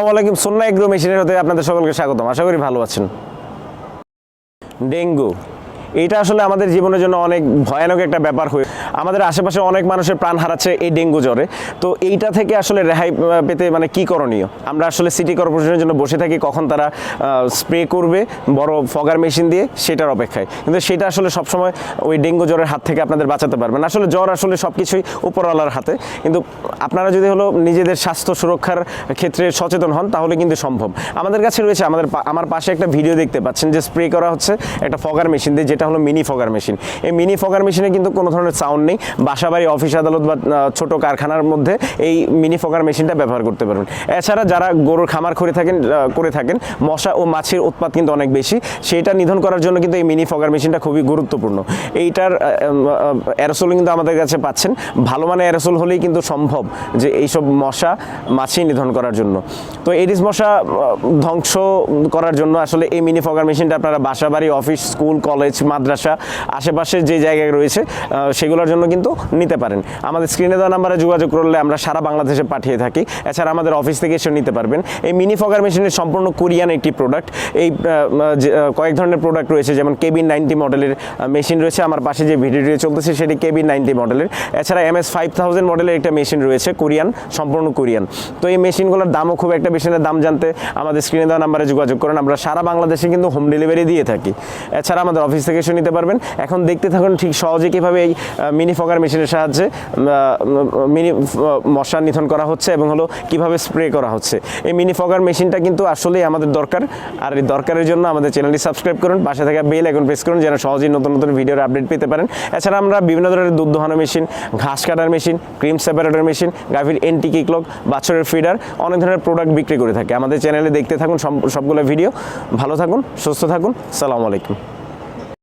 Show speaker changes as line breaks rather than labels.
আসসালামু সোনা এগ্রো মেশিনের হতে আপনাদের সকলকে স্বাগতম। আশা করি ভালো আছেন। ডেঙ্গু। এইটা আসলে আমাদের জীবনের জন্য অনেক ভয়ানক একটা ব্যাপার হয়ে আমাদের আশেপাশে অনেক মানুষের প্রাণ হারাচ্ছে এই ডেঙ্গু জ্বরে। তো এইটা থেকে আসলে রেহাই পেতে মানে কি করণীয়? আমরা আসলে সিটি কর্পোরেশনের জন্য বসে থাকি, কখন তারা স্প্রে করবে বড় ফগার মেশিন দিয়ে, সেটার অপেক্ষায়। কিন্তু সেটা আসলে সবসময় ওই ডেঙ্গু জ্বরের হাত থেকে আপনাদের বাঁচাতে পারবেন আসলে জ্বর আসলে সব কিছুই উপরওয়ালার হাতে। কিন্তু আপনারা যদি হলো নিজেদের স্বাস্থ্য সুরক্ষার ক্ষেত্রে সচেতন হন, তাহলে কিন্তু সম্ভব। আমাদের কাছে রয়েছে, আমাদের আমার পাশে একটা ভিডিও দেখতে পাচ্ছেন যে স্প্রে করা হচ্ছে একটা ফগার মেশিন দিয়ে যেটা হলো মিনি ফগার মেশিন। এই মিনি ফগার মেশিনে কিন্তু কোনো ধরনের সাউন্ড নেই। বাসাবাড়ি অফিস আদালত বা ছোট কারখানার মধ্যে এই মিনি ফগার মেশিনটা ব্যবহার করতে পারবেন। এছাড়া যারা গরুর খামার করে থাকেন করে থাকেন, মশা ও মাছির উৎপাদ কিন্তু অনেক বেশি। সেটা নিধন করার জন্য কিন্তু এই মিনি ফগার মেশিনটা খুবই গুরুত্বপূর্ণ। এইটার অ্যারোসোল কিন্তু আমাদের কাছে পাচ্ছেন। ভালো মানে অ্যারোসোল হলেই কিন্তু সম্ভব যে এইসব মশা, মাছি নিধন করার জন্য। তো এডিস মশা ধ্বংস করার জন্য আসলে এই মিনি ফগার মেশিনটা আপনারা বাসা বাড়ি অফিস স্কুল কলেজ মাদ্রাসা আশেপাশে যে জায়গায় রয়েছে সেগুলোর জন্য কিন্তু নিতে পারেন। আমাদের স্ক্রিনে দেওয়া নাম্বারে যোগাযোগ করলে আমরা সারা বাংলাদেশে পাঠিয়ে থাকি। এছাড়া আমাদের অফিস থেকে এসে নিতে পারবেন। এই মিনি ফগার মেশিনের সম্পূর্ণ কোরিয়ান একটি প্রোডাক্ট এই কয়েক ধরনের প্রোডাক্ট রয়েছে, যেমন কেবিন নাইনটি মডেলের মেশিন রয়েছে। আমার পাশে যে ভিডিওটি চলতেছে, সেটি কেবিন নাইনটি মডেলের এছাড়া এম এস ফাইভ থাউজেন্ড মডেলের একটা মেশিন রয়েছে, কোরিয়ান, সম্পূর্ণ কোরিয়ান। তো এই মেশিনগুলোর দামও খুব একটা বেশি না, দাম জানতে আমাদের স্ক্রিনে দেওয়া নাম্বারে যোগাযোগ করেন। আমরা সারা বাংলাদেশে কিন্তু হোম ডেলিভারি দিয়ে থাকি। এছাড়া আমাদের অফিস থেকে এসে নিতে পারবেন। এখন দেখতে থাকুন ঠিক সহজে কীভাবে এই মিনি ফগার মেশিনের সাহায্যে মিনি মশা নিধন করা হচ্ছে এবং হলো কীভাবে স্প্রে করা হচ্ছে। এই মিনি ফগার মেশিনটা কিন্তু আসলেই আমাদের দরকার। আর এই দরকারের জন্য আমাদের চ্যানেলটি সাবস্ক্রাইব করুন, পাশে থাকা বেল এখন প্রেস করুন যেন সহজেই নতুন নতুন ভিডিওর আপডেট পেতে পারেন। এছাড়া আমরা বিভিন্ন ধরনের দুধ দোহানো মেশিন, ঘাস কাটার মেশিন, ক্রিম সেপারেটর মেশিন, গাভীর এন্টি কিকলক বাছরের ফিডার, অনেক ধরনের প্রোডাক্ট বিক্রি করে থাকে। আমাদের চ্যানেলে দেখতে থাকুন সবগুলো ভিডিও। ভালো থাকুন, সুস্থ থাকুন। সালামু আলাইকুম।